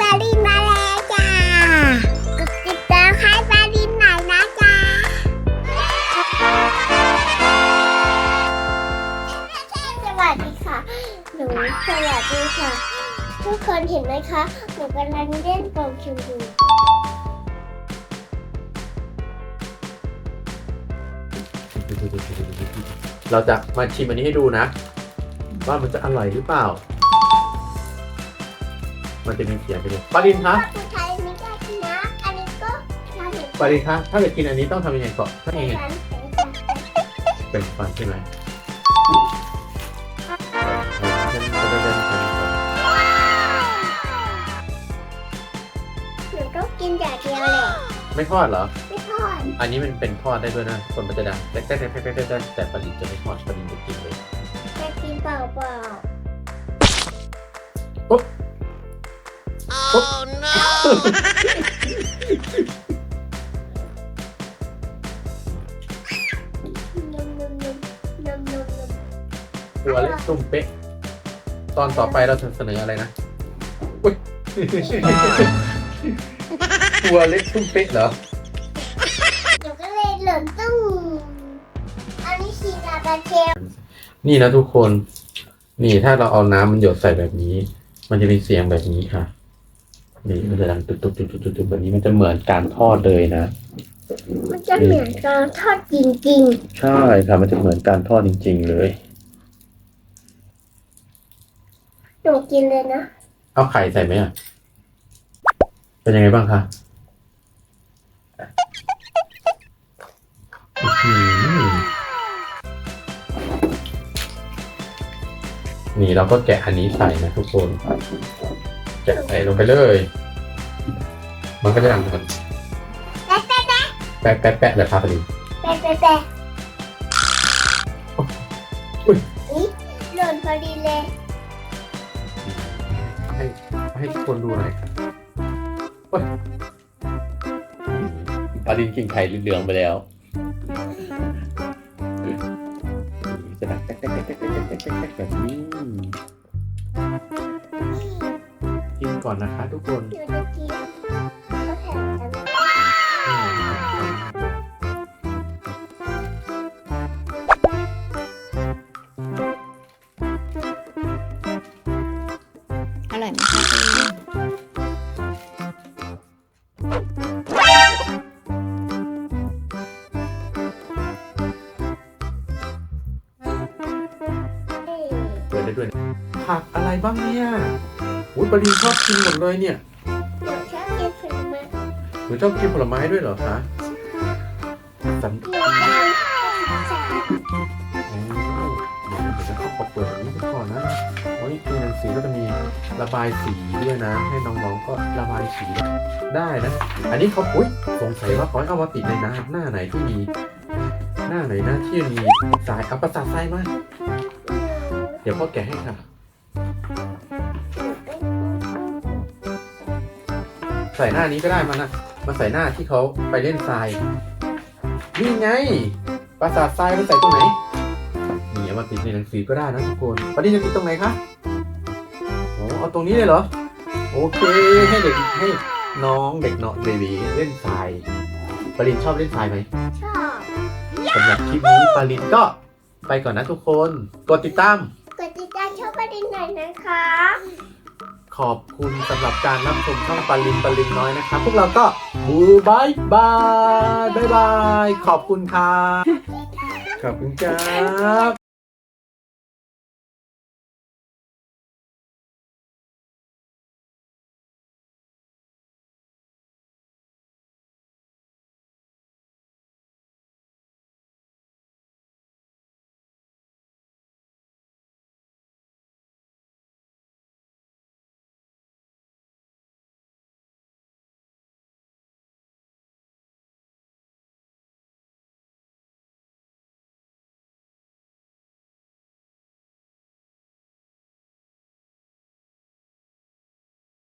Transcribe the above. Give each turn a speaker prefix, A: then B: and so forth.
A: ปารินมาแล้วจ้ากดติดตามให้ปารินหน่อยนะจ้าสวัสดีค่ะ หนูสวัสดีค่ะ ทุกคนเห็นไหมคะ หนูกำลังเล่นโปเกมอน
B: เราจะมาชิมอันนี้ให้ดูนะ ว่ามันจะอร่อยหรือเปล่า มันจะมีเขียนไปเลยปารินคะ
A: สุดท้ายไม่ได้กินนะอันนี้ก็ทำเหมือน
B: ปารินคะถ้าจะกินอันนี้ต้องทำยังไงก่อนถ้า
A: กั
B: ยังไง
A: น
B: เป็นฟันใช่ไหม
A: หนูก็กินอย่างเดียวแหละ
B: ไม่ทอดเหรอ
A: ไม่ทอด
B: อันนี้มันเป็นทอดได้ด้วยนะคนมันจะดังแต่แต่แต่แต่แต่แต่แต่ปารินจะไม่ทอดปารินจะกินเลย
A: แค่กินเปล่าเปล่า
B: ปุ๊บ
A: นมนมนมนมนมนม
B: ตัวเล็กตุ้มเป๊ะ ตอนต่อไปเราจะเสนออะไรนะอุ๊ยตัวเล็กตุ้มเป๊ะเหรอ
A: หนูก็เลยหล่นตุ้งอันนี้ชีดาบาเชล
B: นี่นะทุกคน นี่ถ้าเราเอาน้ำมันหยดใส่แบบนี้ มันจะมีเสียงแบบนี้ค่ะ นี่มันจะดังตุ๊บตุ๊บตุ๊บตุ๊บตุ๊บแบบนี้มันจะเหมือนการทอดเลยนะ
A: มันจะเหมือนการทอดจริง
B: ใช่ค่ะมันจะเหมือนการทอดจริง ๆ เลย
A: ๆหนูกินเลยนะ
B: เอาไข่ใส่ไหมอะ เป็นยังไงบ้างคะอื้อหือนี่เราก็แกะอันนี้ใส่นะทุกคน จะใส่ลงไปเลย มันก็จะทำกัน
A: แปะแปะแปะ
B: แปะแปะแบบพาพอดี
A: แปะแปะแปะ
B: อุ้ย
A: หล่นพอดีเลย
B: ให้ให้ทุกคนดูหน่อยโอ้ยปลาดินกินไข่เหลืองไปแล้วจะแบบแบบนี้ กินก่อนนะคะทุกคน
A: หนูจะกินก็แถมกัน
C: อร่อยไหมคะคุณ
B: เปิดได้ด้วยนะผักอะไรบ้างเนี่ย อุ้ยปลาดินชอบกินหมดเลยเนี่ย
A: หนูชอบกินผลไม้
B: หนูชอบกินผลไม้ด้วยเหรอคะสัน
A: หนูชอบกิน
B: อ๋อเดี๋ยวจะเข้าขอเปิดอันนี้ไปก่อนนะโอ้ยในหนังสือก็จะมีระบายสีด้วยนะ ให้น้องๆก็ระบายสีได้นะ อันนี้เขาอุ้ยสงสัยว่าเขาให้เอามาติดในหน้าหน้าไหนที่มี หน้าไหนหน้าที่มีสายเอาประสาททรายมา เดี๋ยวพ่อแกะให้ค่ะ ใส่หน้านี้ก็ได้มันนะมาใส่หน้าที่เขาไปเล่นทราย นี่ไงปราสาททรายมันใส่ตรงไหนนี่เอามาติดในหนังสือก็ได้นะทุกคนปนี้จะติดตรงไหนคะโอ้เอาตรงนี้เลยเหรอ โอเคให้เด็กให้น้องเด็กเนาะเบบีเล่นทรายปรินชอบเล่นทรายไหม
A: ชอบ
B: สำหรับคลิปนี้ปรินก็ไปก่อนนะทุกคน กดติดตาม
A: กดติดตามช่องประเด็นหน่อยนะคะ
B: ขอบคุณสำหรับการรับชมช่องปาลินปาลินน้อยนะครับ พวกเราก็บูบายบายบายบาย ขอบคุณครับ ขอบคุณครับ